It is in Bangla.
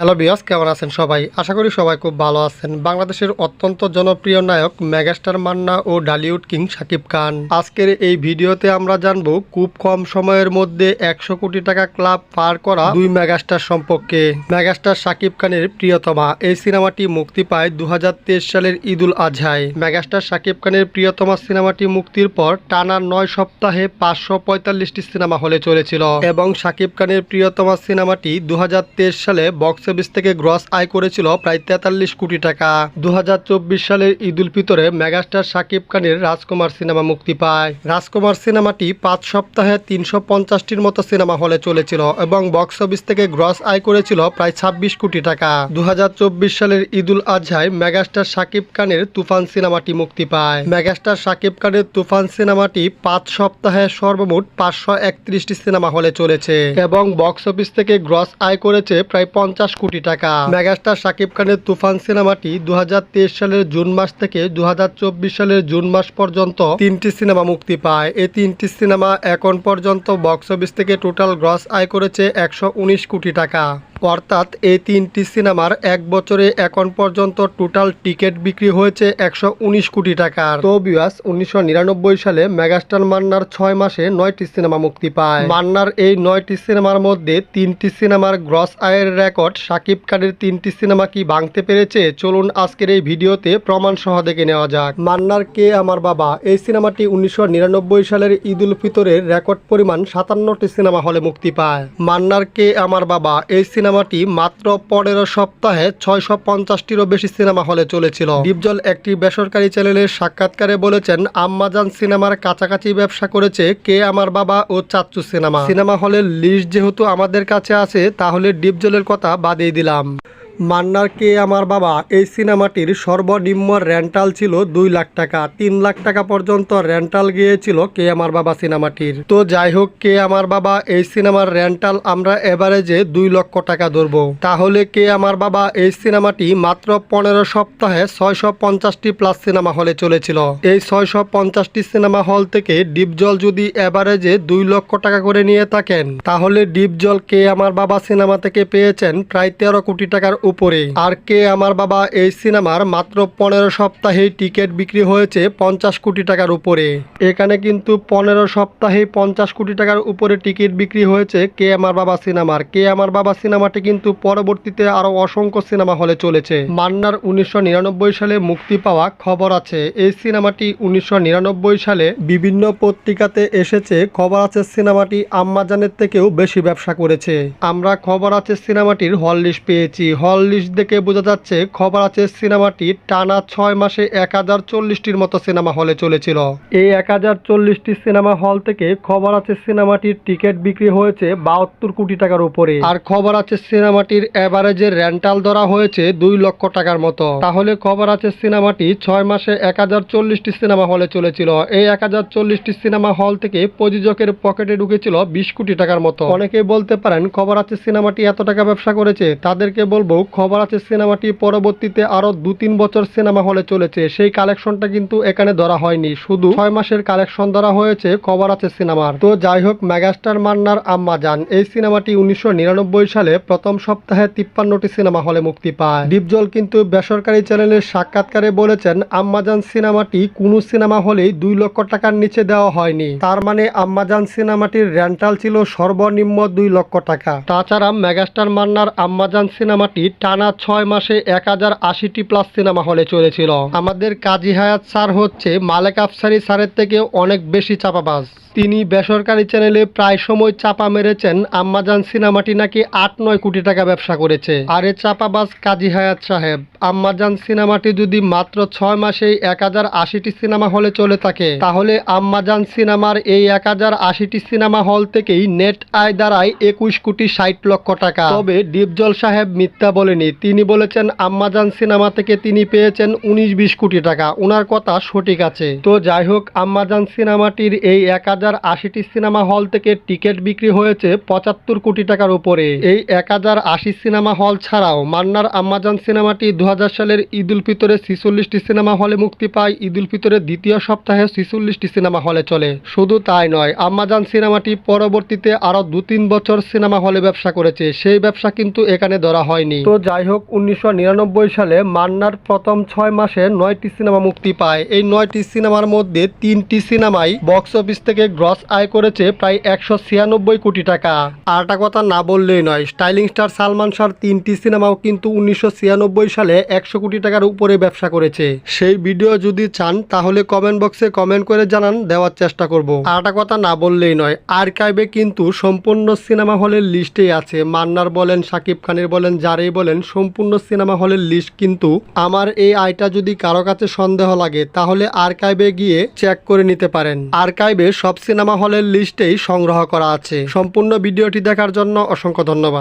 হ্যালো বিয়াস কেমন আছেন সবাই? আশা করি সবাই খুব ভালো আছেন। বাংলাদেশের অত্যন্ত জনপ্রিয় নায়ক, মেগাস্টার মান্না ও ডালিউড কিং শাকিব খান। আজকের এই ভিডিওতে আমরা জানব, খুব কম সময়ের মধ্যে একশো কোটি টাকা ক্লাব পার করা দুই মেগাস্টার সম্পর্কে। মেগাস্টার শাকিব খানের প্রিয়তমা, এই সিনেমাটি মুক্তি পায় দু হাজার তেইশ সালের ঈদুল আজহায়। মেগাস্টার শাকিব খানের প্রিয়তমা সিনেমাটি মুক্তির পর টানা নয় সপ্তাহে পাঁচশো পঁয়তাল্লিশটি সিনেমা হলে চলেছিল। এবং শাকিব খানের প্রিয়তমা সিনেমাটি দু হাজার তেইশ সালে বক্স অফিস থেকে গ্রস আয় করেছিল প্রায় তেতাল্লিশ কোটি টাকা। দু হাজার চব্বিশ সালের ঈদ উল ফিতরে মেগাস্টার শাকিব খানের রাজকুমার সিনেমা মুক্তি পায়। রাজকুমার সিনেমাটি পাঁচ সপ্তাহে তিনশো পঞ্চাশটির মতো সিনেমা হলে চলেছিল এবং বক্স অফিস থেকে গ্রস আয় করেছিল প্রায় ছাব্বিশ কোটি টাকা। দু সালের ঈদুল আজহায় মেগাস্টার শাকিব খানের তুফান সিনেমাটি মুক্তি পায়। মেগাস্টার শাকিব খানের তুফান সিনেমাটি পাঁচ সপ্তাহে সর্বমোট পাঁচশো একত্রিশটি সিনেমা হলে চলেছে এবং বক্স অফিস থেকে গ্রস আয় করেছে প্রায় পঞ্চাশ কোটি টাকা। মেগাস্টার শাকিব খানের তুফান সিনেমাটি দু হাজার তেইশ সালের জুন মাস থেকে দু হাজার চব্বিশ সালের জুন মাস পর্যন্ত তিনটি সিনেমা মুক্তি পায়। এই তিনটি সিনেমা এখন পর্যন্ত বক্স অফিস থেকে টোটাল গ্রস আয় করেছে একশো উনিশ কোটি টাকা। অর্থাৎ এই তিনটি সিনেমার এক বছরে এখন পর্যন্ত টোটাল টিকিট বিক্রি হয়েছে একশো উনিশ কোটি টাকার। তো বিয়াস উনিশশো নিরানব্বই সালে মেগাস্টার মান্নার ছয় মাসে নয়টি সিনেমা মুক্তি পায়। মান্নার এই নয়টি সিনেমার মধ্যে তিনটি সিনেমার গ্রস আয়ের রেকর্ড শাকিব খানের তিনটি সিনেমা কি ভাঙতে পেরেছে? চলুন আজকের এই ভিডিওতে প্রমাণ সহ দেখে নেওয়া যাক। মান্নার কে আমার বাবা? এই সিনেমাটি উনিশশো নিরানব্বই সালের ঈদ উল ফিতরের রেকর্ড পরিমাণ সাতান্নটি সিনেমা হলে মুক্তি পায়। মান্নার কে আমার বাবা? এই সিনেমাটি মাত্র পনেরো সপ্তাহে ছয়শো পঞ্চাশটিরও বেশি সিনেমা হলে চলেছিল। ডিপজল একটি বেসরকারি চ্যানেলের সাক্ষাৎকারে বলেছেন, আম্মাজান সিনেমার কাছাকাছি ব্যবসা করেছে কে আমার বাবা ও চাচ্চু সিনেমা। সিনেমা হলের লিস্ট যেহেতু আমাদের কাছে আছে, তাহলে ডিপজলের কথা বাদেই দিলাম। মান্নার কে আমার বাবা, এই সিনেমাটির সর্বনিম্ন রেন্টাল ছিল দুই লাখ টাকা। তিন লাখ টাকা পর্যন্ত রেন্টাল গিয়েছিল কে আমার বাবা সিনেমাটির। তো যাই হোক, কে আমার বাবা, এই সিনেমার রেন্টাল আমরা এভারেজে দুই লক্ষ টাকা ধরবো। তাহলে কে আমার বাবা, এই সিনেমাটি মাত্র পনেরো সপ্তাহে ছয়শো পঞ্চাশটি প্লাস সিনেমা হলে চলেছিল। এই ছয়শো পঞ্চাশটি সিনেমা হল থেকে ডিপজল যদি এভারেজে দুই লক্ষ টাকা করে নিয়ে থাকেন, তাহলে ডিপজল কে আমার বাবা সিনেমা থেকে পেয়েছেন প্রায় তেরো কোটি টাকার উপরে আর কে আমার বাবা এই সিনেমার মাত্র পনেরো সপ্তাহেই টিকিট বিক্রি হয়েছে পঞ্চাশ কোটি টাকার উপরে। এখানে কিন্তু পনেরো সপ্তাহে পঞ্চাশ কোটি টাকার উপরে টিকিট বিক্রি হয়েছে কে আমার বাবা সিনেমার। কে আমার বাবা সিনেমাটি কিন্তু পরবর্তীতে আরও অসংখ্য সিনেমা হলে চলেছে। মান্নার উনিশশো নিরানব্বই সালে মুক্তি পাওয়া খবর আছে। এই সিনেমাটি উনিশশো নিরানব্বই সালে বিভিন্ন পত্রিকাতে এসেছে। খবর আছে সিনেমাটি আম্মাজানের থেকেও বেশি ব্যবসা করেছে। আমরা খবর আছে সিনেমাটির হল লিস্ট পেয়েছি। হল লিস্ট দেখে বোঝা যাচ্ছে খবর আছে সিনেমাটি টানা ছয় মাসে এক হাজার চল্লিশটির মতো সিনেমা হলে চলেছিল। এই এক হাজার চল্লিশটি সিনেমা হল থেকে খবর আছে সিনেমাটির টিকিট বিক্রি হয়েছে বাহাত্তর কোটি টাকার উপরে। আর খবর আছে সিনেমাটির অ্যাভারেজের রেন্টাল ধরা হয়েছে দুই লক্ষ টাকার মতো। তাহলে খবর আছে সিনেমাটি ছয় মাসে এক হাজার চল্লিশটি সিনেমা হলে চলেছিল। এই এক হাজার চল্লিশটি সিনেমা হল থেকে প্রযোজকের পকেটে ঢুকেছিল বিশ কোটি টাকার মতো। অনেকেই বলতে পারেন খবর আছে সিনেমাটি এত টাকা ব্যবসা করেছে, তাদেরকে বলব খবর আছে, সিনেমাটি পরবর্তীতে আরও দু তিন বছর সিনেমা হলে চলেছে। সেই কালেকশনটা কিন্তু এখানে ধরা হয়নি। শুধু ছয় মাসের কালেকশন ধরা হয়েছে, খবর আছে সিনেমার। তো যাই হোক, মেগাস্টার মান্নার আম্মা যান। এই সিনেমাটি উনিশশো নিরানব্বই সালে প্রথম সপ্তাহে তিপ্পান্নটি সিনেমা হলে মুক্তি পায়। দীপজল কিন্তু বেসরকারি চ্যানেলের সাক্ষাৎকারে বলেছেন আম্মাজান সিনেমাটি কোনো সিনেমা হলেই দুই লক্ষ টাকার নিচে দেওয়া হয়নি। তার মানে আম্মাজান সিনেমাটির রেন্টাল ছিল সর্বনিম্ন দুই লক্ষ টাকা। তাছাড়া মেগাস্টার মান্নার আম্মাজান সিনেমাটি টানা ছয় মাসে এক হাজার আশিটি প্লাস সিনেমা হলে চলেছিল। আমাদের কাজী হায়াত স্যার হচ্ছে মালেক আফসারি স্যারের থেকে অনেক বেশি চাপাবাজ। তিনি বেসরকারি চ্যানেলে প্রায় সময় চাপা মেরেছেন। আম্মাজান সিনেমাটি নাকি আট নয় কোটি টাকা ব্যবসা করেছে। আরে চাপাবাজ কাজী হায়াত সাহেব, আম্মাজান সিনেমাটি যদি মাত্র ছয় মাসেই এক হাজার আশিটি সিনেমা হলে চলে থাকে, তাহলে আম্মাজান সিনেমার এই এক হাজার আশিটি সিনেমা হল থেকেই নেট আয় দাঁড়ায় একুশ কোটি ষাট লক্ষ টাকা। তবে ডিপজল সাহেব মিথ্যা বলেনি। তিনি বলেছেন, আম্মাজান সিনেমা থেকে তিনি পেয়েছেন উনিশ বিশ কোটি টাকা। ওনার কথা সঠিক আছে। তো যাই হোক, আম্মাজান সিনেমাটির এই এক হাজার হাজার আশিটি সিনেমা হল থেকে টিকিট বিক্রি হয়েছে পঁচাত্তর কোটি টাকার উপরে। এই এক হাজার আশি সিনেমা হল ছাড়াও মান্নার আম্মাজান সিনেমাটি দু হাজার সালের ঈদ উল ফিতরে ছিচল্লিশটি সিনেমা হলে মুক্তি পায়। ঈদ উল ফিতরের দ্বিতীয় সপ্তাহে ছিচল্লিশটি সিনেমা হলে চলে। শুধু তাই নয়, আম্মাজান সিনেমাটি পরবর্তীতে আরও দু তিন বছর সিনেমা হলে ব্যবসা করেছে। সেই ব্যবসা কিন্তু এখানে ধরা হয়নি। তো যাই হোক, উনিশশো নিরানব্বই সালে মান্নার প্রথম ছয় মাসে নয়টি সিনেমা মুক্তি পায়। এই নয়টি সিনেমার মধ্যে তিনটি সিনেমাই বক্স অফিস থেকে গ্রস আয় করেছে প্রায় একশো ছিয়ানব্বই কোটি টাকা। আর একটা কথা না বললেই নয়, স্টাইলিং স্টার সালমান শাহর তিনটি সিনেমাও কিন্তু উনিশশো ছিয়ানব্বই সালে একশো কোটি টাকার উপরে ব্যবসা করেছে। সেই ভিডিও যদি চান, তাহলে কমেন্ট বক্সে কমেন্ট করে জানান, দেওয়ার চেষ্টা করব। আর একটা কথা না বললেই নয়, আর্কাইভে কিন্তু সম্পূর্ণ সিনেমা হলের লিস্টেই আছে। মান্নার বলেন সাকিব খানের বলেন, যারেই বলেন, সম্পূর্ণ সিনেমা হলের লিস্ট কিন্তু আমার এই আইটা যদি কারও কাছে সন্দেহ লাগে, তাহলে আর্কাইভে গিয়ে চেক করে নিতে পারেন। আর্কাইভে সব সিনেমা হলের লিস্টেই সংগ্রহ করা আছে। সম্পূর্ণ ভিডিওটি দেখার জন্য অসংখ্য ধন্যবাদ।